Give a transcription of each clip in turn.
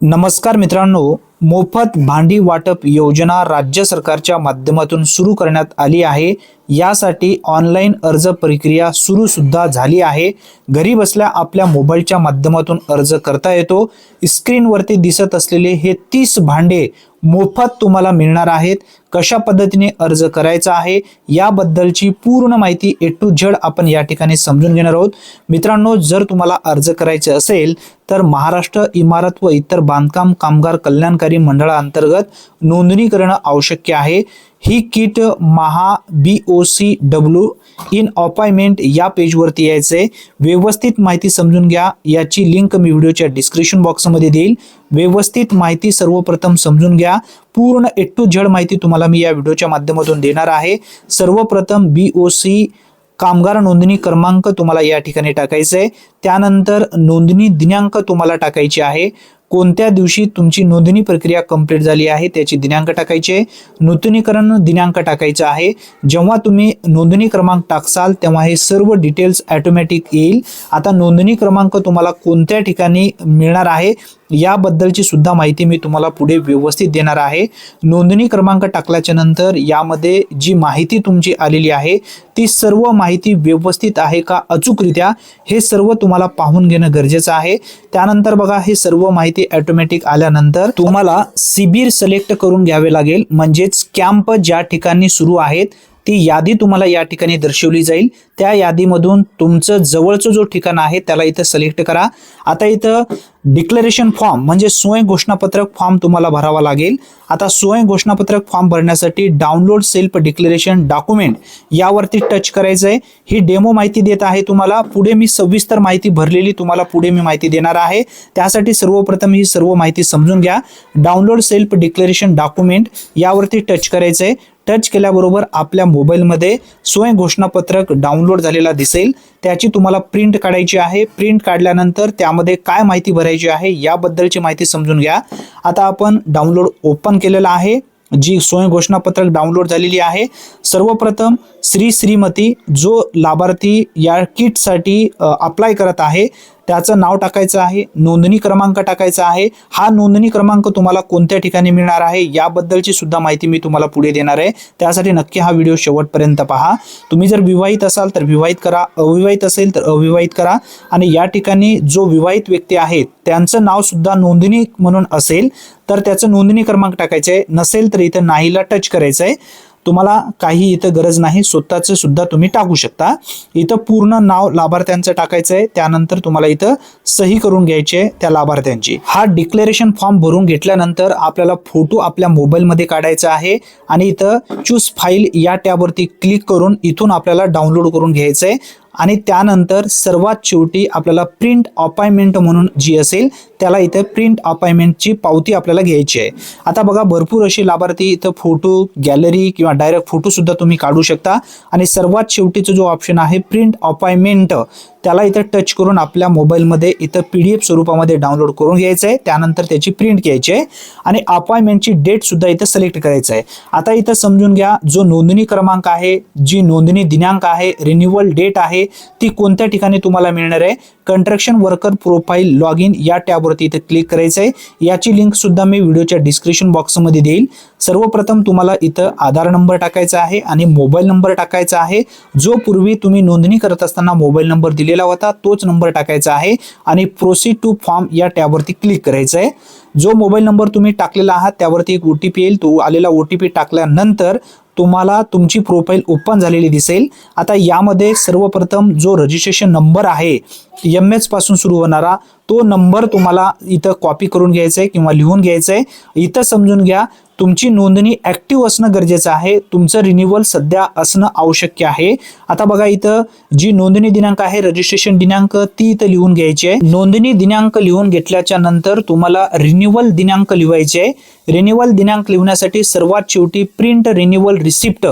नमस्कार मित्रांनो मोफत भांडी वाटप योजना राज्य सरकारच्या माध्यमातून सुरू करण्यात आली आहे. यासाठी ऑनलाईन अर्ज प्रक्रिया सुरू सुद्धा झाली आहे. घरी बसल्या आपल्या मोबाईलच्या माध्यमातून अर्ज करता येतो. स्क्रीनवरती दिसत असलेले हे तीस भांडे मोफत तुम्हाला मिळणार आहेत. कशा पद्धतीने अर्ज करायचा आहे याबद्दलची पूर्ण माहिती ए टू झेड आपण या ठिकाणी समजून घेणार आहोत. मित्रांनो जर तुम्हाला अर्ज करायचे असेल तर महाराष्ट्र इमारत व इतर बांधकाम कामगार कल्याणकारी मंडळाअंतर्गत नोंदणी करणं आवश्यक आहे. ही kit Maha B O C W in appointment या पेजवरती यायचंय. व्यवस्थित माहिती समजून घ्या. याची लिंक मी व्हिडिओच्या डिस्क्रिप्शन बॉक्समध्ये देईल. व्यवस्थित माहिती सर्वप्रथम समजून घ्या. पूर्ण ए टू झेड माहिती तुम्हाला मी या व्हिडिओच्या माध्यमातून देणार आहे. सर्वप्रथम बी ओ सी कामगार नोंदणी क्रमांक तुम्हाला या ठिकाणी टाकायचा आहे त्यानंतर नोंदणी दिनांक तुम्हाला टाकायची आहे. कोणत्या दिवशी तुमची नोंदणी प्रक्रिया कंप्लीट झाली आहे त्याची दिनांक टाकायची आहे. नूतनीकरण दिनांक टाकायचा आहे. जेव्हा तुम्ही नोंदणी क्रमांक टाकसाल तेव्हा हे सर्व डिटेल्स ॲटोमॅटिक येईल. आता नोंदणी क्रमांक तुम्हाला कोणत्या ठिकाणी मिळणार आहे याबद्दलची सुद्धा माहिती मी तुम्हाला पुढे व्यवस्थित देणार आहे. नोंदणी क्रमांक टाकल्याच्या नंतर यामध्ये जी माहिती तुमची आलेली आहे ती सर्व माहिती व्यवस्थित आहे का अचूकरित्या हे सर्व तुम्हाला पाहून घेणं गरजेचं आहे. त्यानंतर बघा हे सर्व माहिती ऑटोमॅटिक आल्यानंतर तुम्हाला शिबिर सिलेक्ट करून घ्यावे लागेल. म्हणजेच कॅम्प ज्या ठिकाणी सुरू आहेत ती यादी तुम्हाला या ठिकाणी दर्शवली जाईल. त्या यादीमधून तुमचं जवळचं जो ठिकाण आहे त्याला इथं सिलेक्ट करा. आता इथं डिक्लेरेशन फॉर्म म्हणजे स्वयं घोषणापत्रक फॉर्म तुम्हाला भरावा लागेल. आता स्वयं घोषणापत्रक फॉर्म भरण्यासाठी डाउनलोड सेल्फ डिक्लेरेशन डॉक्युमेंट यावरती टच करायचं आहे ही डेमो माहिती देत आहे तुम्हाला. पुढे मी सविस्तर माहिती भरलेली तुम्हाला पुढे मी माहिती देणार आहे. त्यासाठी सर्वप्रथम ही सर्व माहिती समजून घ्या. डाउनलोड सेल्फ डिक्लेरेशन डॉक्युमेंट यावरती टच करायचं आहे टच केल्याबरोबर आपल्या मोबाईलमध्ये स्वयं घोषणापत्रक डाउनलोड झालेला दिसेल. त्याची तुम्हाला प्रिंट काढायची आहे. प्रिंट काढल्यानंतर त्यामध्ये काय माहिती भरायची आहे याबद्दलची माहिती समजून घ्या. आता आपण डाउनलोड ओपन केलेलं आहे. जी स्वयं घोषणापत्रक डाउनलोड झालेली आहे. सर्वप्रथम श्री श्रीमती जो लाभार्थी या किटसाठी अप्लाय करत आहे त्याचं नाव टाकायचं आहे नोंदणी क्रमांक टाकायचा आहे. हा नोंदणी क्रमांक तुम्हाला कोणत्या ठिकाणी मिळणार आहे याबद्दलची सुद्धा माहिती मी तुम्हाला पुढे देणार आहे. त्यासाठी नक्की हा व्हिडिओ शेवटपर्यंत पहा. तुम्ही जर विवाहित असाल तर विवाहित करा अविवाहित असेल तर अविवाहित करा. आणि या ठिकाणी जो विवाहित व्यक्ती आहे त्यांचं नाव सुद्धा नोंदणी म्हणून असेल तर त्याचं नोंदणी क्रमांक टाकायचं आहे नसेल तर इथं नाहीला टच करायचं आहे तुम्हाला काही इथं गरज नाही स्वतःचं सुद्धा तुम्ही टाकू शकता. इथं पूर्ण नाव लाभार्थ्यांचं टाकायचं आहे त्यानंतर तुम्हाला इथं सही करून घ्यायची आहे त्या लाभार्थ्यांची. हा डिक्लेरेशन फॉर्म भरून घेतल्यानंतर आपल्याला फोटो आपल्या मोबाईलमध्ये काढायचा आहे आणि इथं चूज फाईल या टॅबवरती क्लिक करून इथून आपल्याला डाउनलोड करून घ्यायचं आहे. आणि त्यानंतर सर्वात शेवटी आपल्याला प्रिंट अपॉइंटमेंट म्हणून जी असेल त्याला इथं प्रिंट अपॉइंटमेंटची पावती आपल्याला घ्यायची आहे. आता बघा भरपूर असे लाभार्थी इथं फोटो गॅलरी किंवा डायरेक्ट फोटोसुद्धा तुम्ही काढू शकता. आणि सर्वात शेवटीचा जो ऑप्शन आहे प्रिंट अपॉइंटमेंट त्याला इथं टच करून आपल्या मोबाईलमध्ये इथं पी डी एफ स्वरूपामध्ये डाउनलोड करून घ्यायचं आहे त्यानंतर त्याची प्रिंट घ्यायची आहे. आणि अपॉइंटमेंटची डेटसुद्धा इथं सिलेक्ट करायचं आहे. आता इथं समजून घ्या जो नोंदणी क्रमांक आहे जी नोंदणी दिनांक आहे रिन्युअल डेट आहे ती कोणत्या ठिकाणी तुम्हाला मिळणार आहे? Construction worker profile log in या टॅबवरती इथे क्लिक करायचं आहे. याची लिंक सुद्धा मी व्हिडिओच्या डिस्क्रिप्शन बॉक्समध्ये देईल. सर्वप्रथम तुम्हाला इथं आधार नंबर टाकायचा आहे आणि मोबाईल नंबर टाकायचा आहे. जो पूर्वी तुम्ही नोंदणी करत असताना मोबाईल नंबर दिलेला होता तोच नंबर टाकायचा आहे आणि प्रोसीड टू फॉर्म या टॅबवरती क्लिक करायचं आहे. जो मोबाईल नंबर तुम्ही टाकलेला आहात त्यावरती एक ओ टी पी येईल. तो आलेला ओ टी पी टाकल्यानंतर तुम्हाला तुमची प्रोफाईल ओपन झालेली दिसेल. आता यामध्ये सर्वप्रथम जो रजिस्ट्रेशन नंबर आहे एम एचपासून सुरू होणारा तो नंबर तुम्हाला इथं कॉपी करून घ्यायचा आहे किंवा लिहून घ्यायचं आहे इथं समजून घ्या तुमची नोंदणी ॲक्टिव्ह असणं गरजेचं आहे. तुमचं रिन्युअल सध्या असणं आवश्यक आहे. आता बघा इथं जी नोंदणी दिनांक आहे रजिस्ट्रेशन दिनांक ती इथं लिहून घ्यायची आहे. नोंदणी दिनांक लिहून घेतल्याच्या नंतर तुम्हाला रिन्युअल दिनांक लिहायचे आहे. रिन्युअल दिनांक लिहिण्यासाठी सर्वात शेवटी प्रिंट रिन्युअल रिसिप्ट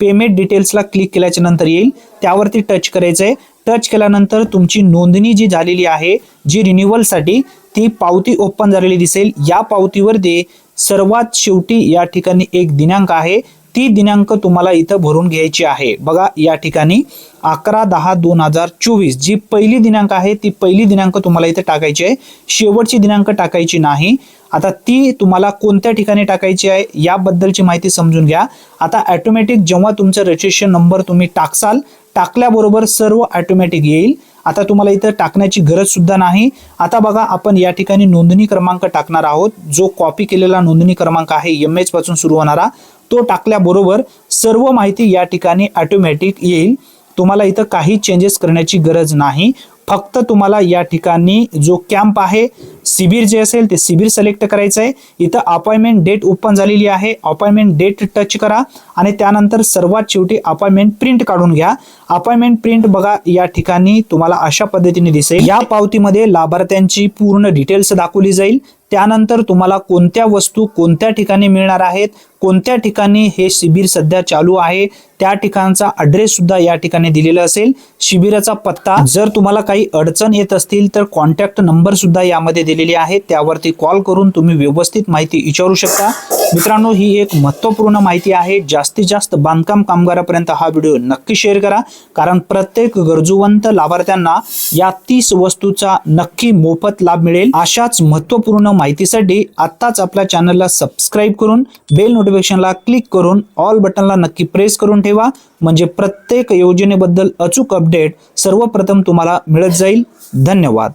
पेमेंट डिटेल्सला क्लिक केल्याच्यानंतर येईल. त्यावरती टच करायचं आहे. टच केल्यानंतर तुमची नोंदणी जी झालेली आहे जी रिन्युअलसाठी ती पावती ओपन झालेली दिसेल. या पावतीवर दे सर्वात शेवटी या ठिकाणी एक दिनांक आहे. ती दिनांक तुम्हाला इथं भरून घ्यायची आहे. बघा या ठिकाणी अकरा दहा दोन हजार चोवीस जी पहिली दिनांक आहे ती पहिली दिनांक तुम्हाला इथे टाकायची आहे. शेवटची दिनांक टाकायची नाही. आता ती तुम्हाला कोणत्या ठिकाणी टाकायची आहे याबद्दलची माहिती समजून घ्या. आता ॲटोमॅटिक जेव्हा तुमचं रजिस्ट्रेशन नंबर तुम्ही टाकसाल टाकल्याबरोबर सर्व ॲटोमॅटिक येईल. आता तुम्हाला इथं टाकण्याची गरज सुद्धा नाही. आता बघा आपण या ठिकाणी नोंदणी क्रमांक टाकणार आहोत. जो कॉपी केलेला नोंदणी क्रमांक आहे एम एच पासून सुरू होणारा तो टाकल्याबरोबर सर्व माहिती या ठिकाणी ऑटोमॅटिक येईल. तुम्हाला इथं काही चेंजेस करण्याची गरज नाही. फक्त तुम्हाला या ठिकाणी जो कॅम्प आहे शिबिर जे असेल ते शिबिर सिलेक्ट करायचं आहे इथं अपॉइंटमेंट डेट ओपन झालेली आहे. अपॉइंटमेंट डेट टच करा आणि त्यानंतर सर्वात शेवटी अपॉइंटमेंट प्रिंट काढून घ्या. अपॉइंटमेंट प्रिंट बघा या ठिकाणी तुम्हाला अशा पद्धतीने दिसेल. या पावतीमध्ये लाभार्थ्यांची पूर्ण डिटेल्स दाखवली जाईल. त्यानंतर तुम्हाला कोणत्या वस्तू कोणत्या ठिकाणी मिळणार आहेत कोणत्या ठिकाणी हे शिबिर सध्या चालू आहे त्या ठिकाणचा अड्रेस सुद्धा या ठिकाणी दिलेला असेल. शिबिराचा पत्ता जर तुम्हाला काही अडचण येत असतील तर कॉन्टॅक्ट नंबर सुद्धा यामध्ये दिलेली आहे. त्यावरती कॉल करून तुम्ही व्यवस्थित माहिती विचारू शकता. मित्रांनो ही एक महत्त्वपूर्ण माहिती आहे. जास्तीत जास्त बांधकाम कामगारापर्यंत हा व्हिडिओ नक्की शेअर करा. कारण प्रत्येक गरजूवंत लाभार्थ्यांना या तीस वस्तूचा नक्की मोफत लाभ मिळेल. अशाच महत्त्वपूर्ण माहितीसाठी आत्ताच आपल्या चॅनलला सबस्क्राईब करून बेल नोटिफिकेशनला क्लिक करून ऑल बटनला नक्की प्रेस करून ठेवा. म्हणजे प्रत्येक योजनेबद्दल अचूक अपडेट सर्वप्रथम तुम्हाला मिळत जाईल. धन्यवाद.